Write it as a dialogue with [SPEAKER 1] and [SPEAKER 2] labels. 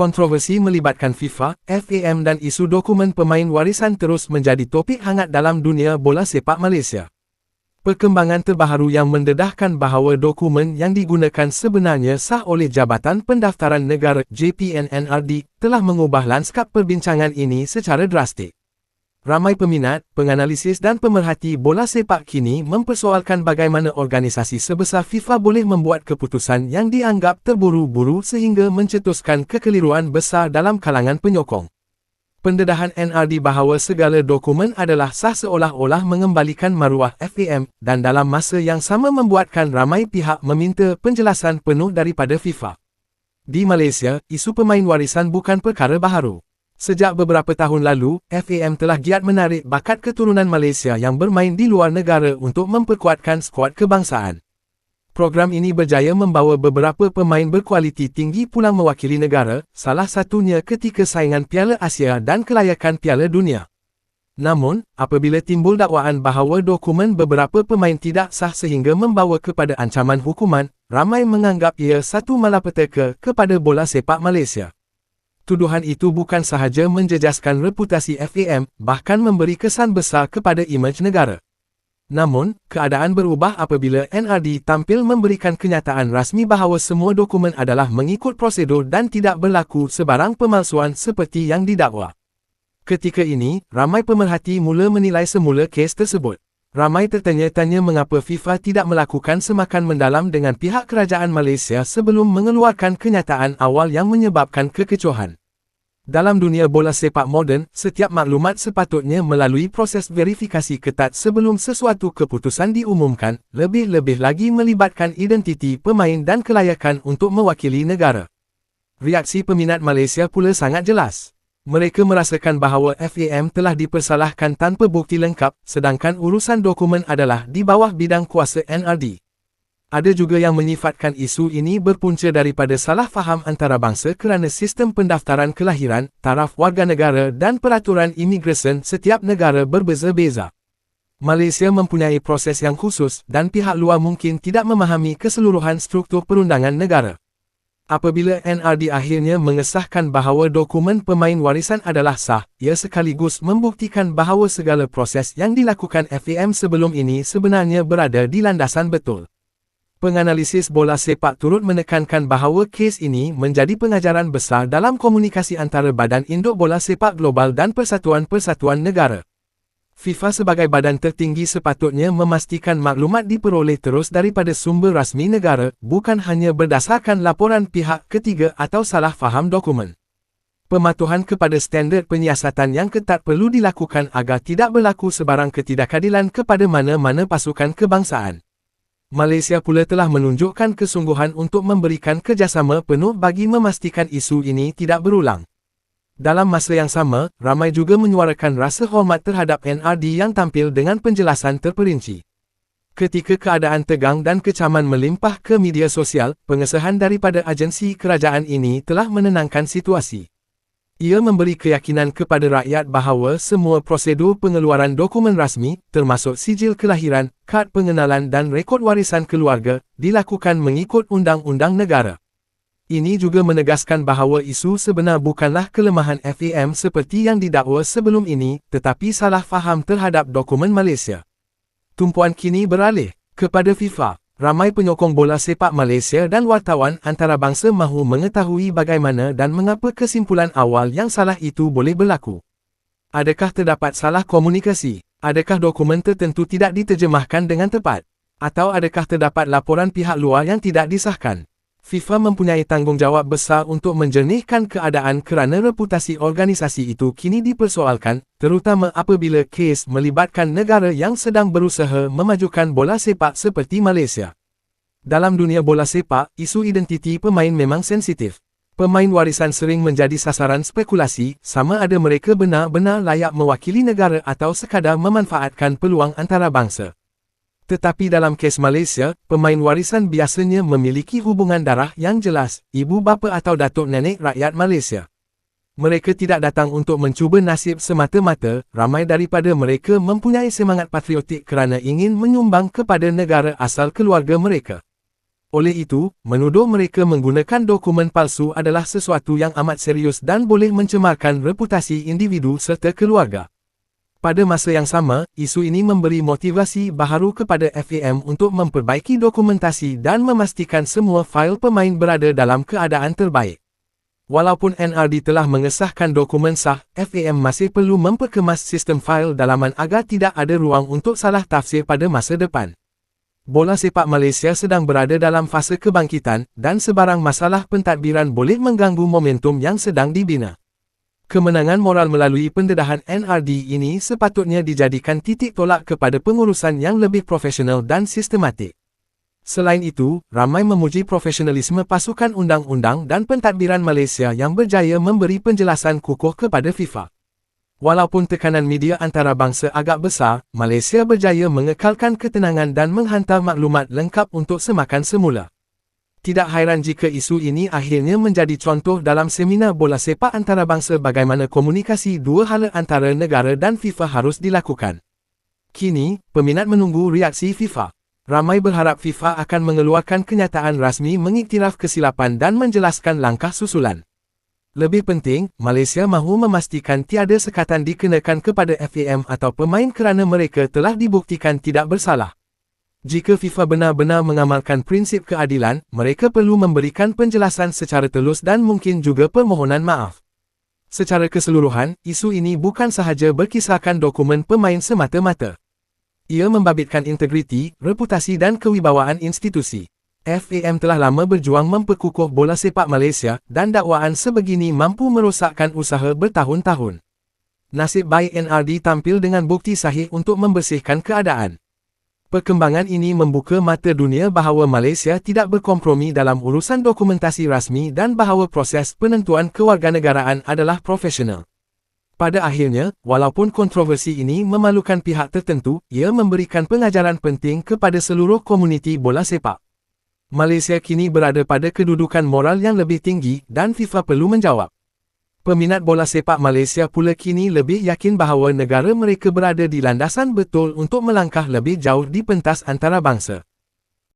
[SPEAKER 1] kontroversi melibatkan FIFA, FAM dan isu dokumen pemain warisan terus menjadi topik hangat dalam dunia bola sepak Malaysia. Perkembangan terbaru yang mendedahkan bahawa dokumen yang digunakan sebenarnya sah oleh Jabatan Pendaftaran Negara JPNNRD telah mengubah lanskap perbincangan ini secara drastik. Ramai peminat, penganalisis dan pemerhati bola sepak kini mempersoalkan bagaimana organisasi sebesar FIFA boleh membuat keputusan yang dianggap terburu-buru sehingga mencetuskan kekeliruan besar dalam kalangan penyokong. Pendedahan NRD bahawa segala dokumen adalah sah seolah-olah mengembalikan maruah FAM dan dalam masa yang sama membuatkan ramai pihak meminta penjelasan penuh daripada FIFA. Di Malaysia, isu pemain warisan bukan perkara baharu. Sejak beberapa tahun lalu, FAM telah giat menarik bakat keturunan Malaysia yang bermain di luar negara untuk memperkuatkan skuad kebangsaan. Program ini berjaya membawa beberapa pemain berkualiti tinggi pulang mewakili negara, salah satunya ketika saingan Piala Asia dan kelayakan Piala Dunia. Namun, apabila timbul dakwaan bahawa dokumen beberapa pemain tidak sah sehingga membawa kepada ancaman hukuman, ramai menganggap ia satu malapetaka kepada bola sepak Malaysia tuduhan itu bukan sahaja menjejaskan reputasi FAM, bahkan memberi kesan besar kepada imej negara. Namun, keadaan berubah apabila NRD tampil memberikan kenyataan rasmi bahawa semua dokumen adalah mengikut prosedur dan tidak berlaku sebarang pemalsuan seperti yang didakwa. Ketika ini, ramai pemerhati mula menilai semula kes tersebut. Ramai tertanya-tanya mengapa FIFA tidak melakukan semakan mendalam dengan pihak kerajaan Malaysia sebelum mengeluarkan kenyataan awal yang menyebabkan kekecohan. Dalam dunia bola sepak moden, setiap maklumat sepatutnya melalui proses verifikasi ketat sebelum sesuatu keputusan diumumkan, lebih-lebih lagi melibatkan identiti pemain dan kelayakan untuk mewakili negara. Reaksi peminat Malaysia pula sangat jelas. Mereka merasakan bahawa FAM telah dipersalahkan tanpa bukti lengkap, sedangkan urusan dokumen adalah di bawah bidang kuasa NRD. Ada juga yang menyifatkan isu ini berpunca daripada salah faham antarabangsa kerana sistem pendaftaran kelahiran, taraf warga negara dan peraturan imigresen setiap negara berbeza-beza. Malaysia mempunyai proses yang khusus dan pihak luar mungkin tidak memahami keseluruhan struktur perundangan negara. Apabila NRD akhirnya mengesahkan bahawa dokumen pemain warisan adalah sah, ia sekaligus membuktikan bahawa segala proses yang dilakukan FAM sebelum ini sebenarnya berada di landasan betul. Penganalisis bola sepak turut menekankan bahawa kes ini menjadi pengajaran besar dalam komunikasi antara Badan Induk Bola Sepak Global dan Persatuan-Persatuan Negara. FIFA sebagai badan tertinggi sepatutnya memastikan maklumat diperoleh terus daripada sumber rasmi negara, bukan hanya berdasarkan laporan pihak ketiga atau salah faham dokumen. Pematuhan kepada standard penyiasatan yang ketat perlu dilakukan agar tidak berlaku sebarang ketidakadilan kepada mana-mana pasukan kebangsaan. Malaysia pula telah menunjukkan kesungguhan untuk memberikan kerjasama penuh bagi memastikan isu ini tidak berulang. Dalam masa yang sama, ramai juga menyuarakan rasa hormat terhadap NRD yang tampil dengan penjelasan terperinci. Ketika keadaan tegang dan kecaman melimpah ke media sosial, pengesahan daripada agensi kerajaan ini telah menenangkan situasi. Ia memberi keyakinan kepada rakyat bahawa semua prosedur pengeluaran dokumen rasmi, termasuk sijil kelahiran, kad pengenalan dan rekod warisan keluarga, dilakukan mengikut undang-undang negara. Ini juga menegaskan bahawa isu sebenar bukanlah kelemahan FAM seperti yang didakwa sebelum ini, tetapi salah faham terhadap dokumen Malaysia. Tumpuan kini beralih kepada FIFA. Ramai penyokong bola sepak Malaysia dan wartawan antarabangsa mahu mengetahui bagaimana dan mengapa kesimpulan awal yang salah itu boleh berlaku. Adakah terdapat salah komunikasi? Adakah dokumen tertentu tidak diterjemahkan dengan tepat? Atau adakah terdapat laporan pihak luar yang tidak disahkan? FIFA mempunyai tanggungjawab besar untuk menjernihkan keadaan kerana reputasi organisasi itu kini dipersoalkan, terutama apabila kes melibatkan negara yang sedang berusaha memajukan bola sepak seperti Malaysia. Dalam dunia bola sepak, isu identiti pemain memang sensitif. Pemain warisan sering menjadi sasaran spekulasi, sama ada mereka benar-benar layak mewakili negara atau sekadar memanfaatkan peluang antarabangsa. Tetapi dalam kes Malaysia, pemain warisan biasanya memiliki hubungan darah yang jelas, ibu bapa atau datuk nenek rakyat Malaysia. Mereka tidak datang untuk mencuba nasib semata-mata, ramai daripada mereka mempunyai semangat patriotik kerana ingin menyumbang kepada negara asal keluarga mereka. Oleh itu, menuduh mereka menggunakan dokumen palsu adalah sesuatu yang amat serius dan boleh mencemarkan reputasi individu serta keluarga. Pada masa yang sama, isu ini memberi motivasi baharu kepada FAM untuk memperbaiki dokumentasi dan memastikan semua fail pemain berada dalam keadaan terbaik. Walaupun NRD telah mengesahkan dokumen sah, FAM masih perlu memperkemas sistem fail dalaman agar tidak ada ruang untuk salah tafsir pada masa depan. Bola sepak Malaysia sedang berada dalam fasa kebangkitan dan sebarang masalah pentadbiran boleh mengganggu momentum yang sedang dibina. Kemenangan moral melalui pendedahan NRD ini sepatutnya dijadikan titik tolak kepada pengurusan yang lebih profesional dan sistematik. Selain itu, ramai memuji profesionalisme pasukan undang-undang dan pentadbiran Malaysia yang berjaya memberi penjelasan kukuh kepada FIFA. Walaupun tekanan media antarabangsa agak besar, Malaysia berjaya mengekalkan ketenangan dan menghantar maklumat lengkap untuk semakan semula. Tidak hairan jika isu ini akhirnya menjadi contoh dalam seminar bola sepak antarabangsa bagaimana komunikasi dua hala antara negara dan FIFA harus dilakukan. Kini, peminat menunggu reaksi FIFA. Ramai berharap FIFA akan mengeluarkan kenyataan rasmi mengiktiraf kesilapan dan menjelaskan langkah susulan. Lebih penting, Malaysia mahu memastikan tiada sekatan dikenakan kepada FAM atau pemain kerana mereka telah dibuktikan tidak bersalah. Jika FIFA benar-benar mengamalkan prinsip keadilan, mereka perlu memberikan penjelasan secara telus dan mungkin juga permohonan maaf. Secara keseluruhan, isu ini bukan sahaja berkisahkan dokumen pemain semata-mata. Ia membabitkan integriti, reputasi dan kewibawaan institusi. FAM telah lama berjuang memperkukuh bola sepak Malaysia dan dakwaan sebegini mampu merosakkan usaha bertahun-tahun. Nasib baik NRD tampil dengan bukti sahih untuk membersihkan keadaan. Perkembangan ini membuka mata dunia bahawa Malaysia tidak berkompromi dalam urusan dokumentasi rasmi dan bahawa proses penentuan kewarganegaraan adalah profesional. Pada akhirnya, walaupun kontroversi ini memalukan pihak tertentu, ia memberikan pengajaran penting kepada seluruh komuniti bola sepak. Malaysia kini berada pada kedudukan moral yang lebih tinggi dan FIFA perlu menjawab. Peminat bola sepak Malaysia pula kini lebih yakin bahawa negara mereka berada di landasan betul untuk melangkah lebih jauh di pentas antarabangsa.